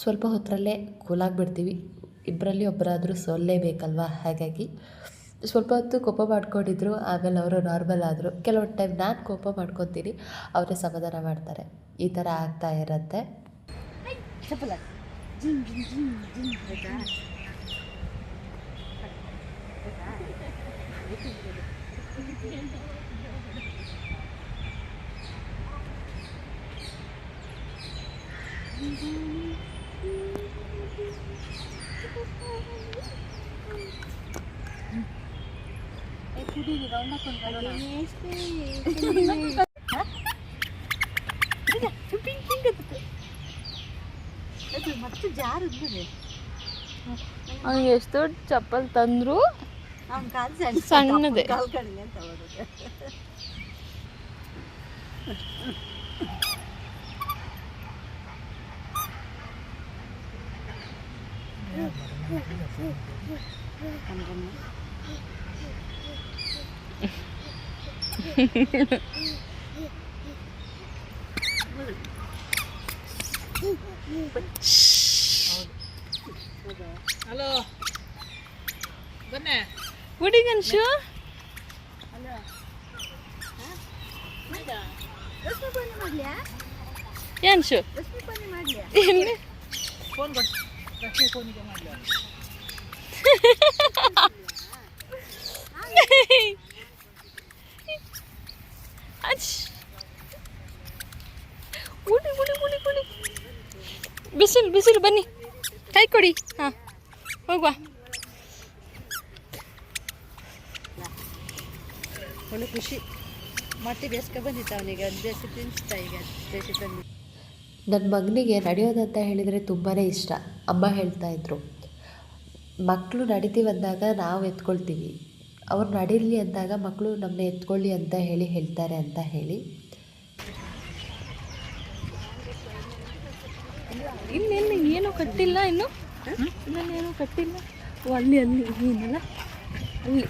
ಸ್ವಲ್ಪ ಹೊತ್ತರಲ್ಲೇ ಕೂಲಾಗ್ಬಿಡ್ತೀವಿ ಇಬ್ಬರಲ್ಲಿ ಒಬ್ಬರಾದರೂ ಸೋಲ್ಲೇಬೇಕಲ್ವಾ? ಹಾಗಾಗಿ ಸ್ವಲ್ಪ ಹೊತ್ತು ಕೋಪ ಮಾಡ್ಕೊಂಡಿದ್ರು. ಆಮೇಲೆ ಅವರು ನಾರ್ಮಲ್ ಆದರು. ಕೆಲವೊಂದು ಟೈಮ್ ನಾನು ಕೋಪ ಮಾಡ್ಕೊತೀನಿ. ಅವರೇ ಸಮಾಧಾನ ಮಾಡ್ತಾರೆ. ಈ ಥರ ಆಗ್ತಾ ಇರುತ್ತೆ. ಚಪ್ಪಲ ಜಿನ್ ಜಿನ್ ಜಿನ್ ಜಿನ್ ಆಯ್ತಾ ಮತ್ತೆ ಜಾರು ಅವ್ನಿಗೆ ಎಷ್ಟು ದೊಡ್ಡ ಚಪ್ಪಲ್ ತಂದ್ರು ಅವ್ನ ಕಾಲು ಸಣ್ಣ ಸಣ್ಣದೆ. ಕಾಲು ಕಡಿಮೆ ಅಂತ ಅವರಿಗೆ ಹಲೋ ಬನ್ನೆ ಹುಡುಗನ್ಶು <laughs> <laughs> ಏನ್ಶು ಎಲ್ಲಿ ಫೋನ್ ಕೊಟ್ಟು ಲಕ್ಷ್ಮಿ ಫೋನಿಗೆ ಮಾಡಲ ಅಚ್. ಉಳಿ ಉಳಿ ಉಳಿ ಉಳಿ ಬಿಸಿಲು ಬಿಸಿಲು ಬನ್ನಿ ಕೈ ಕೊಡಿ. ಹಾಂ ಹೋಗುವ. ಒಳ್ಳೆ ಖುಷಿ. ಮತ್ತೆ ಬೇಸ್ಕ ಬಂದಿತ್ತು ಅವನಿಗೆ. ಅದು ಬೇಸಿ ತಿನ್ನಿಸ್ತಾ ಈಗ. ಬೇಸಿ ತಂದು. ನನ್ನ ಮಗನಿಗೆ ನಡೆಯೋದಂತ ಹೇಳಿದರೆ ತುಂಬಾ ಇಷ್ಟ. ಅಮ್ಮ ಹೇಳ್ತಾ ಇದ್ರು ಮಕ್ಕಳು ನಡಿತೀವಿ ಅಂದಾಗ ನಾವು ಎತ್ಕೊಳ್ತೀವಿ. ಅವ್ರು ನಡೀಲಿ ಅಂದಾಗ ಮಕ್ಕಳು ನಮ್ಮನ್ನ ಎತ್ಕೊಳ್ಳಿ ಅಂತ ಹೇಳಿ ಹೇಳ್ತಾರೆ ಅಂತ ಹೇಳಿ. ಇನ್ನೇನು ಏನು ಕಟ್ಟಿಲ್ಲ ಇನ್ನು? ಇನ್ನೇನು ಕಟ್ಟಿಲ್ಲ. ಓ, ಅಲ್ಲಿ ಅಲ್ಲಿ ಏನಲ್ಲ ಅಲ್ಲಿ.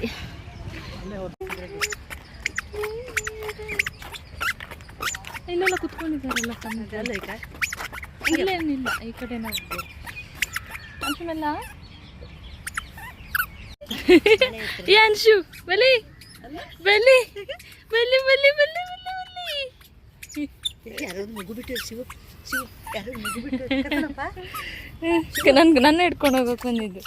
ಇಲ್ಲೆಲ್ಲ ಕುತ್ಕೊಂಡಿದ್ದಾರಲ್ಲ ಅಲ್ಲ ಈಗ? ಇಲ್ಲೇನಿಲ್ಲ ಈ ಕಡೆನ ಹೋಗ್ಬೋದು ಅಂಶಮೆಲ್ಲ? ಏ ಅಂಶು ಬಲಿ ಬಲಿ ಬಲಿ ಬಲಿ ಬಲಿ ಬಲಿ ಬಲಿ ಯಾರು ಮಗು ಬಿಟ್ಟು ಶಿವ. <laughs> ನನ್ಗೆ ನನ್ನ ಹಿಡ್ಕೊಂಡು ಹೋಗಕ್ಕೆ ಬಂದಿದ್ದು.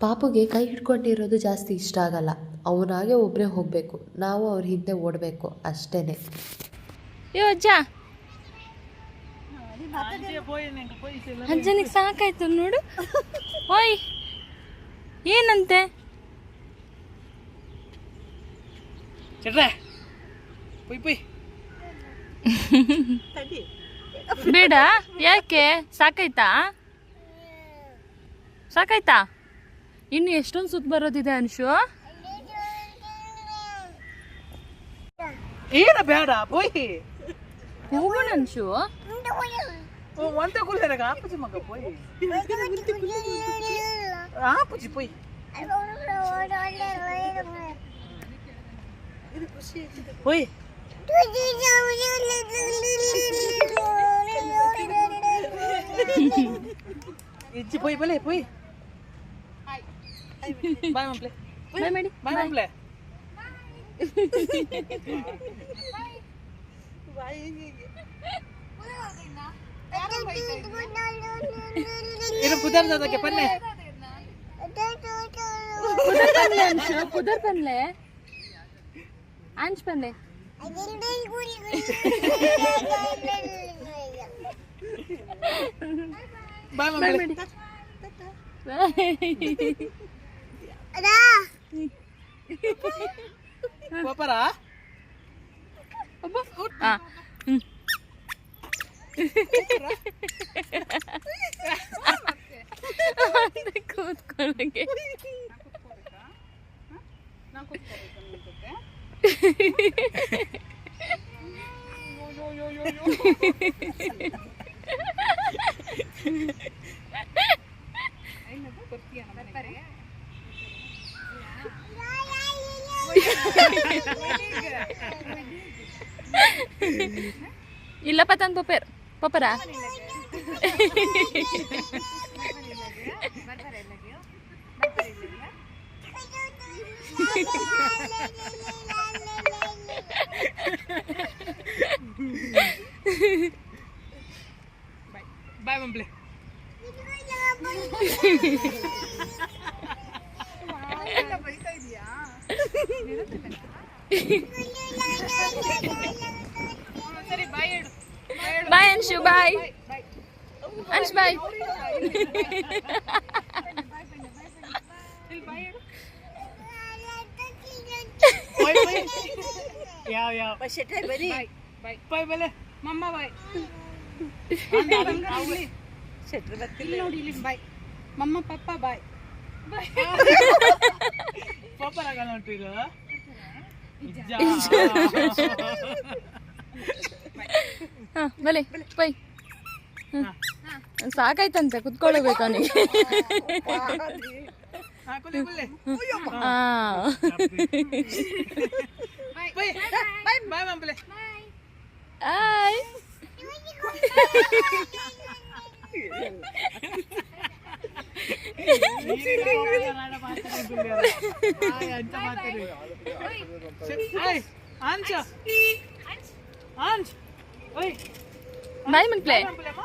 ಪಾಪುಗೆ ಕೈ ಹಿಡ್ಕೊಂಡಿರೋದು ಜಾಸ್ತಿ ಇಷ್ಟ ಆಗಲ್ಲ. ಅವನಾಗೆ ಒಬ್ಬರೇ ಹೋಗಬೇಕು. ನಾವು ಅವ್ರ ಹಿಂದೆ ಓಡಬೇಕು. ಅಷ್ಟೇ ಯೋ ಅಜ್ಜ ಅಜ್ಜನಿಗೆ ಸಾಕಾಯ್ತು ನೋಡು. ಓಯ್ ಏನಂತೆ? ಬೇಡ. ಯಾಕೆ? ಸಾಕಾಯ್ತಾ? ಸಾಕಾಯ್ತಾ? ಇನ್ನು ಎಷ್ಟೊಂದು ಸುತ್ತ ಬರೋದಿದೆ ಅನ್ಶು? ಏನ ಬೇಡ ಪುಯ್. ಹೋಗೋಣ ಅನ್ಶು ಒಂದೇ ಕುಲ್ಲೇನಾಗ ಆಪುಜಿ ಮಗ ಪುಯ್. ಆಪುಜಿ ಪುಯ್. ಇದು ಖುಷಿ. ಆಯ್ತು ಪುಯ್. ಇಜ್ಜಿ ಪುಯ್ ಬಲೆ ಪುಯ್. ಬಾಯ್ ಮಂಪ್ಲೆ ಬಾಯ್. ಮಾಡಿ ಬಾಯ್ ಮಂಪ್ಲೆ ಇದು ಪುದರ್ದಕ್ಕೆ ಪನ್ನೆ ಪುದರ್ ಪನ್ಲೆ ಅನ್ಶು ಪುದರ್ ಪನ್ಲೆ ಆಂಚ್ ಪನ್ಲೆ ಬಾಯ್ ಬಾಯ್ ಮಂಪ್ಲೆ ಮಾಡಿ ಪಾಪರ ಆ ಬರ್ತೀಯ ಕೂತ್ಕೊಳ್ಳೋಕೆ. ಇಲ್ಲ ಪತನ್ ಪಪೇರ್ ಪಪ್ಪರ ಬಾಯ್ ಮಂಪ್ಲೆ ಬಾಯ್ ಅನ್ಶು ಬಾಯ್ ಅನ್ಶ್ ಬಾಯ್ ಯಾವ ಯಾವ? ಶೆಟ್ರೆ ಬರೀ ಬಾಯ್ ಬಲೆ ಮಮ್ಮ ಬಾಯ್ ಶೆಟ್ರೆ ಬರ್ತಿಲ್ಲ ನೋಡಿ ಇಲ್ಲಿ ಬಾಯ್ ಮಮ್ಮ ಪಪ್ಪ ಬಾಯ್ ಪಾಪರಾಗ ನೋಡ್ತೀರ ಹಾ ಬಲೆ ಬೈ. ಸಾಕಾಯ್ತಂತೆ ಕುತ್ಕೊಳ್ಳಬೇಕು ಅವನಿಗೆ. ಹಾಕೊಳ್ಳಿ ಬಲ್ಲೆ ಹಾ ಬಾಯ್ ಬಾಯ್ ಬಾಯ್ ಮಂಪ್ಲೆ ಆಯ್ ಅಂಚ ಅಂಚ್ ಓಯ್ ಬಾಯ್ ಮಕ್ಳೆ ಮಂಪ್ಲೆ ಅಮ್ಮ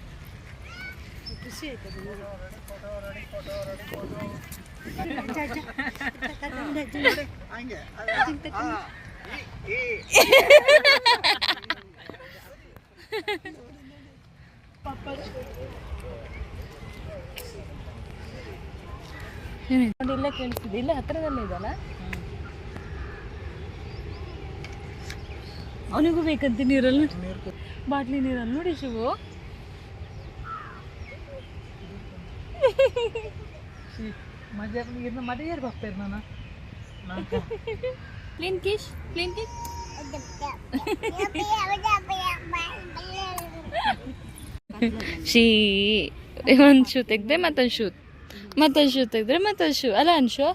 ಖುಷಿ ಆಯ್ತದೆ ಇಲ್ಲೇ ಕೇಳಿಸ್ತಿದೆ ಇಲ್ಲೇ ಹತ್ರದಲ್ಲೇ ಇದಲ್ಲ ಅವನಿಗೂ ಬೇಕಂತ ನೀರಲ್ಲಿ ಬಾಟ್ಲಿ ನೀರಲ್ಲಿ ನೋಡಿ ಶಿವು. ಮಜಾ ಇನ್ನು ಮದುವೆ ಯಾರು ಹೋಗ್ತಾರೆ ನಾನು ಪ್ಲೇನ್ ಕಿಶ್ ಪ್ಲೇನ್ ಕಿಶ್ ಶೀ ಒಂದು ಶೂ ತೆಗ್ದೆ ಮತ್ತೊಂದು ಶೂ ಮತ್ತೊಂದು ಶೂ ತೆಗ್ದ್ರೆ ಮತ್ತೊಂದು ಶೂ ಅಲ್ಲ ಅನ್ಶು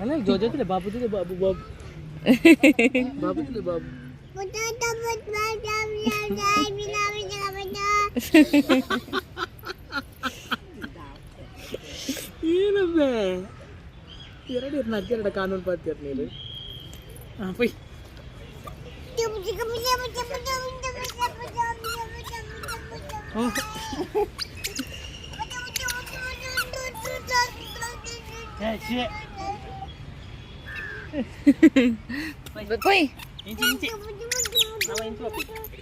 ಅಲ್ಲ ಜೋ ಜೊತೆ ಬಾಬು ಜೊತೆ ಬಾಬು ಬಾಬು ಬಾಬು ಜೊತೆ ಬಾಬು ಏನಬ್ಬೆ ಎರಡು ಇರ್ ನಾಲ್ಕು ಎರಡು ಕಾನೂನು ಪಾತ್ಯರ್ ನೀರು ಹಾಂ ಪೈ ಕೊಯ್ ಇಂಚಿ ಇಂಚಿ ಅವ ಇಂಚು ಹೋಗಿ ನಂಗೆ ಗೊತ್ತಿಲ್ಲ ಇಟ್ಕೊಂಡು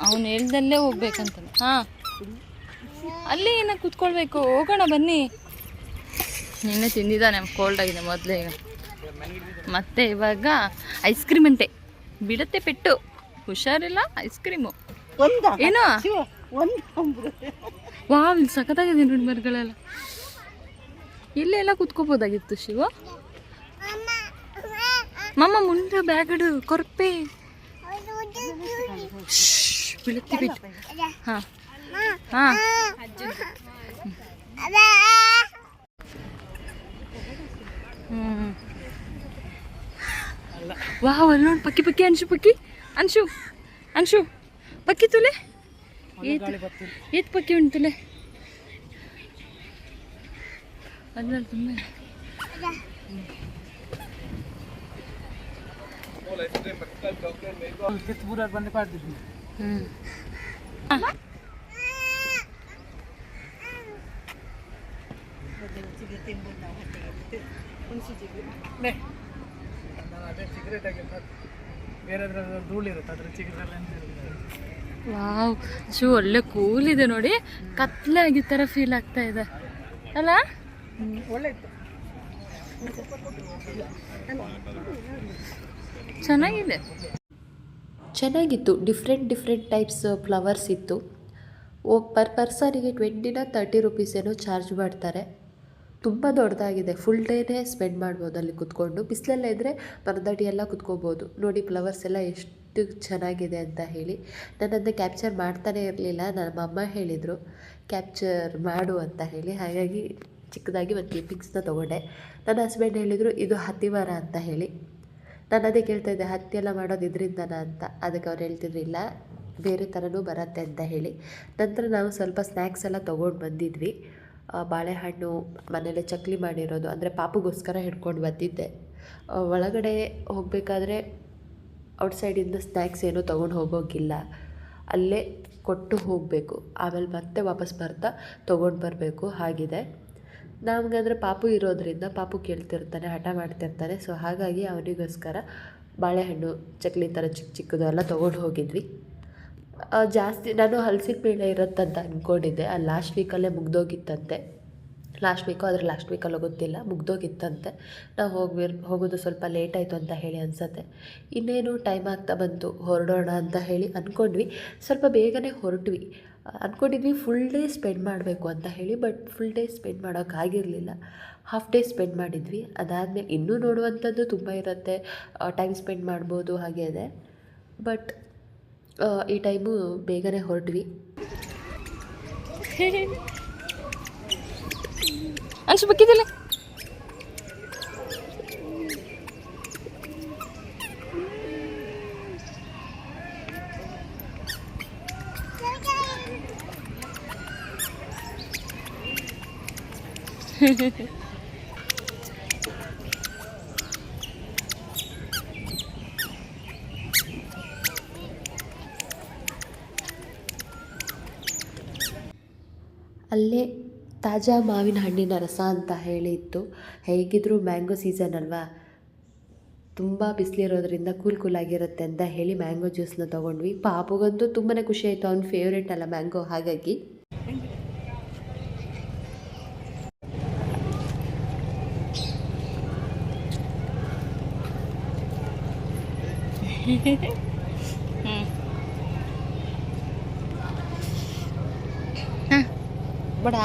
ಅವನು ಹೇಳ್ದಲ್ಲೇ ಹೋಗ್ಬೇಕಂತ ಹಾ. ಅಲ್ಲಿ ಏನ ಕುತ್ಕೊಳ್ಬೇಕು. ಹೋಗೋಣ ಬನ್ನಿ. ನಿನ್ನೆ ತಿಂದಿದ್ದಾನೆ ಕೋಲ್ಡ್ ಆಗಿದೆ ಮೊದಲೇ ಈಗ. ಮತ್ತೆ ಇವಾಗ ಐಸ್ ಕ್ರೀಮ್ ಅಂತೆ. ಬಿಡತ್ತೆ ಪೆಟ್ಟು. ಹುಷಾರಿಲ್ಲ ಐಸ್ ಕ್ರೀಮು ಒಂದ? ಏನೋ? ವಾವ್ ಸಖತ್ತಾಗಿದೆ ನೋಡಿ ಮರಗಳೆಲ್ಲ. ಇಲ್ಲೆಲ್ಲ ಕುತ್ಕೋಬೋದಾಗಿತ್ತು ಶಿವ? ಮಮ್ಮ ಮುಂದೆ ಬ್ಯಾಗಡು ಕೊರ್ಪೆ. ಬೀಳುತ್ತೆ ಬಿಟ್ಟು ಹಾ. ಹಾ. ವಾವ್ ಅಲ್ಲಿ ನೋಡಿ ಪಕ್ಕಿ ಪಕ್ಕಿ ಅನ್ಶು ಪಕ್ಕಿ. ಅನ್ಶು ಅನ್ಶು. ಪಕ್ಕಿ ತುಲೆ. ಏತ್ ಪಕ್ಕಿ ಉಂಟು ತುಲೆ. ಅಲ್ಲ ತುಂಬ ಅದೇ ಸಿಗರೇಟ್ ಬೇರೆ ಇರುತ್ತೆ. ವಾವ್ ಒಳ್ಳೆ ಕೂಲ್ ಇದೆ ನೋಡಿ. ಕತ್ಲೆ ಆಗಿದ ಥರ ಫೀಲ್ ಆಗ್ತಾ ಇದೆ. ಅಲ್ಲ? ಒಳ್ಳೆ ಚೆನ್ನಾಗಿದೆ. ಚೆನ್ನಾಗಿತ್ತು. ಡಿಫ್ರೆಂಟ್ ಡಿಫ್ರೆಂಟ್ ಟೈಪ್ಸ್ ಫ್ಲವರ್ಸ್ ಇತ್ತು. ಓ, ಪರ್ ಪರ್ಸನಿಗೆ ಟ್ವೆಂಟಿನ ತರ್ಟಿ ರುಪೀಸ್ ಏನೋ ಚಾರ್ಜ್ ಮಾಡ್ತಾರೆ. ತುಂಬ ದೊಡ್ಡದಾಗಿದೆ. ಫುಲ್ ಡೇನೇ ಸ್ಪೆಂಡ್ ಮಾಡ್ಬೋದು ಅಲ್ಲಿ ಕುತ್ಕೊಂಡು. ಬಿಸಿಲೆಲ್ಲ ಇದ್ದರೆ ಮರದಡಿ ಎಲ್ಲ ಕುತ್ಕೋಬೋದು. ನೋಡಿ ಫ್ಲವರ್ಸ್ ಎಲ್ಲ ಎಷ್ಟು ಚೆನ್ನಾಗಿದೆ ಅಂತ ಹೇಳಿ. ನಾನು ಅದನ್ನ ಕ್ಯಾಪ್ಚರ್ ಮಾಡ್ತಾನೆ ಇರಲಿಲ್ಲ. ನಮ್ಮ ಅಮ್ಮ ಹೇಳಿದರು, ಕ್ಯಾಪ್ಚರ್ ಮಾಡು ಅಂತ ಹೇಳಿ. ಹಾಗಾಗಿ ಚಿಕ್ಕದಾಗಿ ಒಂದು ಕ್ಲಿಪ್ಪಿಂಗ್ಸ್ನ ತೊಗೊಂಡೆ. ನನ್ನ ಹಸ್ಬೆಂಡ್ ಹೇಳಿದರು, ಇದು ಹತ್ತಿ ಅಂತ ಹೇಳಿ. ನಾನು ಅದೇ ಕೇಳ್ತಾ ಇದ್ದೆ ಹತ್ತಿ ಎಲ್ಲ ಮಾಡೋದು ಇದರಿಂದನ ಅಂತ. ಅದಕ್ಕೆ ಅವ್ರು ಹೇಳ್ತಿದ್ರು, ಇಲ್ಲ, ಬೇರೆ ಥರನೂ ಬರುತ್ತೆ ಅಂತ ಹೇಳಿ. ನಂತರ ನಾವು ಸ್ವಲ್ಪ ಸ್ನ್ಯಾಕ್ಸ್ ಎಲ್ಲ ತೊಗೊಂಡು ಬಂದಿದ್ವಿ. ಬಾಳೆಹಣ್ಣು ಮನೇಲೆ ಚಕ್ಲಿ ಮಾಡಿರೋದು, ಅಂದರೆ ಪಾಪುಗೋಸ್ಕರ ಹಿಡ್ಕೊಂಡು ಬಂದಿದ್ದೆ. ಒಳಗಡೆ ಹೋಗಬೇಕಾದ್ರೆ ಔಟ್ಸೈಡಿಂದ ಸ್ನ್ಯಾಕ್ಸ್ ಏನೂ ತೊಗೊಂಡು ಹೋಗೋಗಿಲ್ಲ. ಅಲ್ಲೇ ಕೊಟ್ಟು ಹೋಗಬೇಕು. ಆಮೇಲೆ ಮತ್ತೆ ವಾಪಸ್ ಬರ್ತಾ ತೊಗೊಂಡು ಬರಬೇಕು. ಹಾಗಿದೆ. ನಮಗಂದರೆ ಪಾಪು ಇರೋದ್ರಿಂದ ಪಾಪು ಕೇಳ್ತಿರ್ತಾನೆ, ಹಠ ಮಾಡ್ತಿರ್ತಾನೆ. ಸೊ ಹಾಗಾಗಿ ಅವನಿಗೋಸ್ಕರ ಬಾಳೆಹಣ್ಣು, ಚಕ್ಲಿ ಥರ ಚಿಕ್ಕ ಚಿಕ್ಕದು ಎಲ್ಲ ತೊಗೊಂಡು ಹೋಗಿದ್ವಿ. ಜಾಸ್ತಿ ನಾನು ಹಲಸಿನ ಬೇಳೆ ಇರುತ್ತಂತ ಅಂದ್ಕೊಂಡಿದ್ದೆ ಆ ಲಾಸ್ಟ್ ವೀಕಲ್ಲೇ ಮುಗ್ದೋಗಿತ್ತಂತೆ. ಲಾಸ್ಟ್ ವೀಕು ಆದರೆ ಲಾಸ್ಟ್ ವೀಕಲ್ಲೋ ಗೊತ್ತಿಲ್ಲ, ಮುಗ್ದೋಗಿತ್ತಂತೆ. ನಾವು ಹೋಗಿ ಹೋಗೋದು ಸ್ವಲ್ಪ ಲೇಟ್ ಆಯಿತು ಅಂತ ಹೇಳಿ ಅನಿಸತ್ತೆ. ಇನ್ನೇನು ಟೈಮ್ ಆಗ್ತಾ ಬಂತು, ಹೊರಡೋಣ ಅಂತ ಹೇಳಿ ಅಂದ್ಕೊಂಡ್ವಿ ಸ್ವಲ್ಪ ಬೇಗನೆ ಹೊರಟ್ವಿ. ಅಂದ್ಕೊಂಡಿದ್ವಿ ಫುಲ್ ಡೇ ಸ್ಪೆಂಡ್ ಮಾಡಬೇಕು ಅಂತ ಹೇಳಿ ಬಟ್ ಫುಲ್ ಡೇ ಸ್ಪೆಂಡ್ ಮಾಡೋಕ್ಕಾಗಿರಲಿಲ್ಲ ಹಾಫ್ ಡೇ ಸ್ಪೆಂಡ್ ಮಾಡಿದ್ವಿ. ಅದಾದಮೇಲೆ ಇನ್ನೂ ನೋಡುವಂಥದ್ದು ತುಂಬ ಇರುತ್ತೆ. ಟೈಮ್ ಸ್ಪೆಂಡ್ ಮಾಡ್ಬೋದು ಹಾಗೆ ಇದೆ. ಬಟ್ ಈ ಟೈಮು ಬೇಗನೆ ಹೊರಟ್ವಿ. ಅಷ್ಟು ಬೇಕಿದ್ದಿಲ್ಲ <laughs> ಅಲ್ಲೇ ತಾಜಾ ಮಾವಿನ ಹಣ್ಣಿನ ರಸ ಅಂತ ಹೇಳಿತ್ತು. ಹೇಗಿದ್ದರೂ ಮ್ಯಾಂಗೋ ಸೀಸನ್ ಅಲ್ವಾ? ತುಂಬ ಬಿಸಿಲಿರೋದ್ರಿಂದ ಕೂಲ್ ಕೂಲ್ ಆಗಿರುತ್ತೆ ಅಂತ ಹೇಳಿ ಮ್ಯಾಂಗೋ ಜ್ಯೂಸ್ನ ತೊಗೊಂಡ್ವಿ. ಪಾಪುಗಂತೂ ತುಂಬಾ ಖುಷಿ ಆಯಿತು ಅವ್ನ ಫೇವ್ರೇಟ್ ಅಲ್ಲ ಮ್ಯಾಂಗೋ. ಹಾಗಾಗಿ <laughs> ಬಡ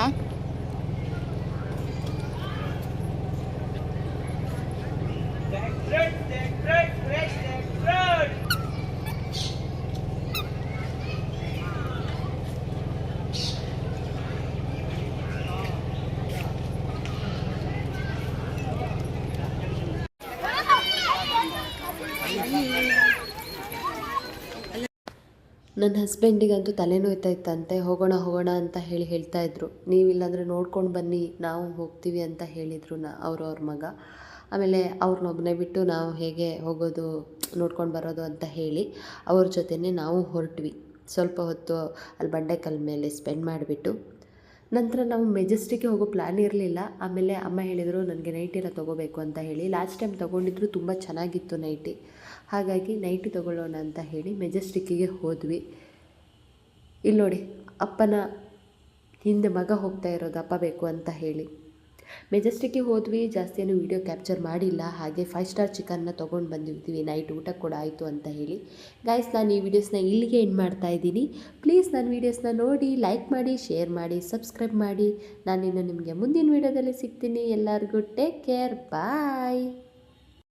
ನನ್ನ ಹಸ್ಬೆಂಡಿಗಂತೂ ತಲೆನೋಯ್ತಾ ಇತ್ತಂತೆ ಹೋಗೋಣ ಹೋಗೋಣ ಅಂತ ಹೇಳಿ ಹೇಳ್ತಾ ಇದ್ರು. ನೀವಿಲ್ಲಾಂದರೆ ನೋಡ್ಕೊಂಡು ಬನ್ನಿ, ನಾವು ಹೋಗ್ತೀವಿ ಅಂತ ಹೇಳಿದರು ನಾ, ಅವರು ಅವ್ರ ಮಗ. ಆಮೇಲೆ ಅವ್ರನ್ನೊಬ್ಬನೇ ಬಿಟ್ಟು ನಾವು ಹೇಗೆ ಹೋಗೋದು, ನೋಡ್ಕೊಂಡು ಬರೋದು ಅಂತ ಹೇಳಿ ಅವ್ರ ಜೊತೆನೇ ನಾವು ಹೊರಟ್ವಿ. ಸ್ವಲ್ಪ ಹೊತ್ತು ಅಲ್ಲಿ ಬಂಡೆಕಲ್ ಮೇಲೆ ಸ್ಪೆಂಡ್ ಮಾಡಿಬಿಟ್ಟು. ನಂತರ ನಾವು ಮೆಜೆಸ್ಟಿಕ್ಗೆ ಹೋಗೋ ಪ್ಲ್ಯಾನ್ ಇರಲಿಲ್ಲ. ಆಮೇಲೆ ಅಮ್ಮ ಹೇಳಿದರು, ನನಗೆ ನೈಟಿ ಎಲ್ಲ ತೊಗೋಬೇಕು ಅಂತ ಹೇಳಿ. ಲಾಸ್ಟ್ ಟೈಮ್ ತೊಗೊಂಡಿದ್ರು, ತುಂಬ ಚೆನ್ನಾಗಿತ್ತು ನೈಟಿ ಹಾಗಾಗಿ ನೈಟಿ ತೊಗೊಳ್ಳೋಣ ಅಂತ ಹೇಳಿ ಮೆಜೆಸ್ಟಿಕ್ಕಿಗೆ ಹೋದ್ವಿ. ಇಲ್ಲಿ ನೋಡಿ, ಅಪ್ಪನ ಹಿಂದೆ ಮಗ ಹೋಗ್ತಾ ಇರೋದು ಅಪ್ಪ ಬೇಕು ಅಂತ ಹೇಳಿ. ಮೆಜೆಸ್ಟಿಕ್ಕಿಗೆ ಹೋದ್ವಿ, ಜಾಸ್ತಿ ಏನು ವೀಡಿಯೋ ಕ್ಯಾಪ್ಚರ್ ಮಾಡಿಲ್ಲ, ಹಾಗೆ ಫೈವ್ ಸ್ಟಾರ್ ಚಿಕನ್ನ ತೊಗೊಂಡು ಬಂದಿರ್ತೀವಿ ನೈಟ್ ಊಟ ಕೂಡ ಆಯಿತು ಅಂತ ಹೇಳಿ. ಗಾಯ್ಸ್ ನಾನು ಈ ವಿಡಿಯೋಸ್ನ ಇಲ್ಲಿಗೆ ಎಂಡ್ ಮಾಡ್ತಾ ಇದ್ದೀನಿ. ಪ್ಲೀಸ್ ನನ್ನ ವೀಡಿಯೋಸ್ನ ನೋಡಿ ಲೈಕ್ ಮಾಡಿ ಶೇರ್ ಮಾಡಿ ಸಬ್ಸ್ಕ್ರೈಬ್ ಮಾಡಿ. ನಾನಿನ್ನು ನಿಮಗೆ ಮುಂದಿನ ವೀಡಿಯೋದಲ್ಲಿ ಸಿಗ್ತೀನಿ. ಎಲ್ಲರಿಗೂ ಟೇಕ್ ಕೇರ್ ಬಾಯ್